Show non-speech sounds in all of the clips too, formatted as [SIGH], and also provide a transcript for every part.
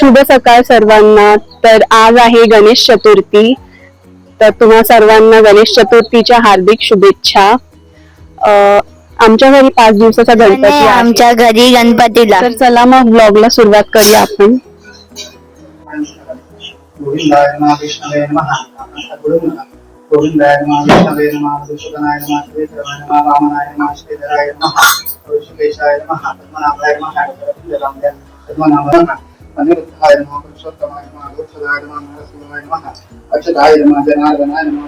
शुभ सकाळ सर्वांना. तर आज आहे गणेश चतुर्थी. तर तुम्हा सर्वांना गणेश चतुर्थीच्या हार्दिक शुभेच्छा. अं, आमच्या घरी पाच दिवसाचा गणपती आमच्या घरी गणपतीला. तर चला मग ब्लॉगला सुरुवात करूया आपण. गोविंदाय नमः विष्णवे नमः आपण सगळं म्हणा. गोविंदाय नमः विष्णवे नमः मधुसूदनाय नमः श्रीधराय नमः वामनाय नमः श्रीधराय नमः ऋषिकेशाय नमः पद्मनाभाय नमः पद्मनाभाय पद्मनाभाय नमः. അനിരുദ്ധായ നമ പുരുഷോത്തമായ നമ അഗോക്ഷതായ നമ നരസിംഹായ നമ അക്ഷതായ നമ ജനാർദ്ദനായ നമ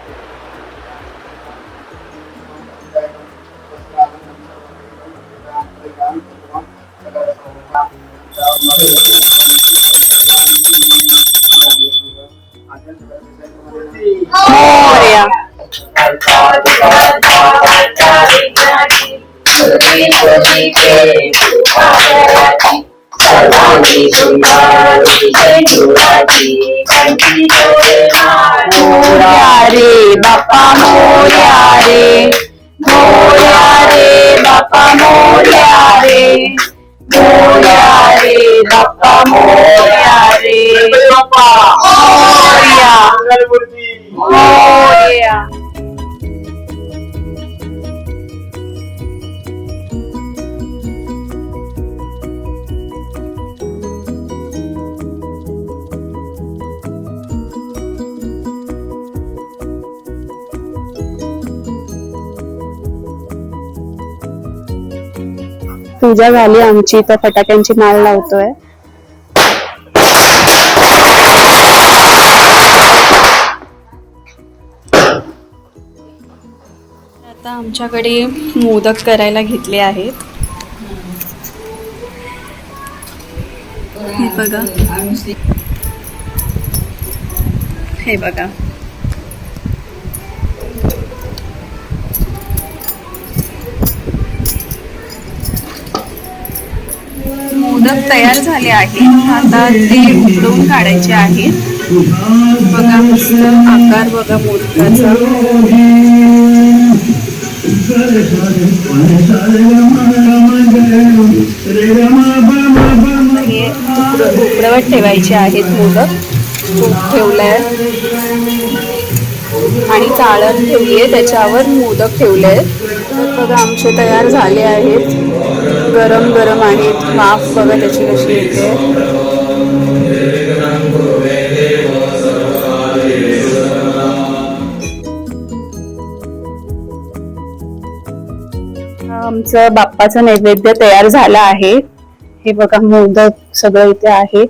मोरया रे बाप्पा मोरया रे मोरया रे बाप्पा मोरया रे मोरया रे बाप्पा मोरया रे बाप्पा मोरया मोरया पूजा झाली आमची तर फटाक्यांची माळ लावतोय. आता आमच्याकडे मोदक करायला घेतले आहेत. हे बघा. हे बघा. मोदक तयार झाले आहेत. आता ते उकडवून काढायचे आहेत बघा मस्त आकार बघा मोदकाचा. हे उकड- उकडवत ठेवायचे आहेत मोदक. तूप ठेवलंय. आणि चाळण ठेवली आहे त्याच्यावर मोदक ठेवले आहेत बघा आमचे तयार झाले आहेत. गरम गरम आहेत वाफ बघा त्याची कशी येते. आमचं बाप्पाचं नैवेद्य तयार झालं आहे. हे बघा मोदक सगळं इथे आहे.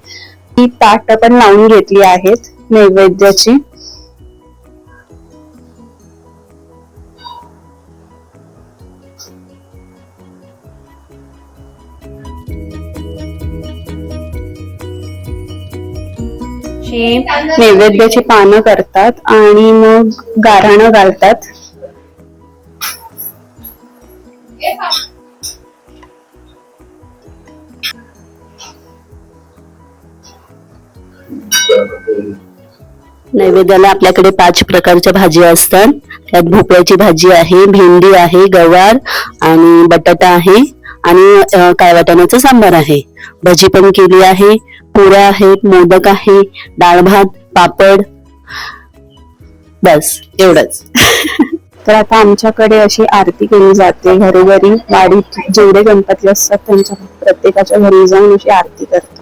ही ताटं पण लावून घेतली आहेत नैवेद्याची. ही नैवेद्याची पानं करतात आणि मग गाराणं घालतात. नैवेद्याला आपल्याकडे पाच प्रकारच्या भाज्या असतात. त्यात भोपळ्याची भाजी आहे भेंडी आहे गवार आणि बटाटा आहे. आणि काय वाटण्याचं सांबार आहे. भजी पण केली आहे. पोळ्या आहेत मोदक आहे डाळ भात पापड. बस एवढंच. [LAUGHS] तर आता आमच्याकडे अशी आरती केली जाते. घरोघरी वाडीत जेवढे गणपती असतात त्यांच्या प्रत्येकाच्या घरी जाऊन अशी आरती करतात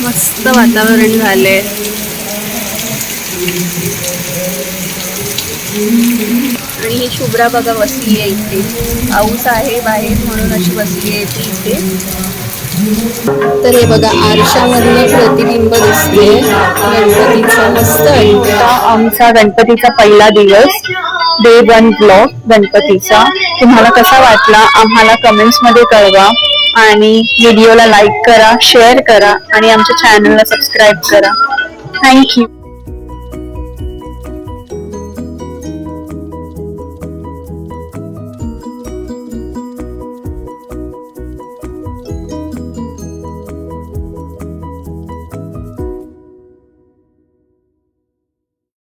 मस्त वातावरण झाले आणि ही शुभ्रा बघा बसली आहे इथे. पाऊस आहे बाहेर म्हणून अशी बसली आहे ती इथे. तर हे बघा आरशामधलं प्रतिबिंब दिसते गणपतीचा मस्त वाटतं आमचा गणपतीचा पहिला दिवस. डे वन ब्लॉग गणपतीचा. तुम्हाला कसा वाटला? आम्हाला कमेंट्समध्ये कळवा. आणि व्हिडिओला लाईक करा शेअर करा आणि आमच्या चॅनलला सबस्क्राईब करा. थँक्यू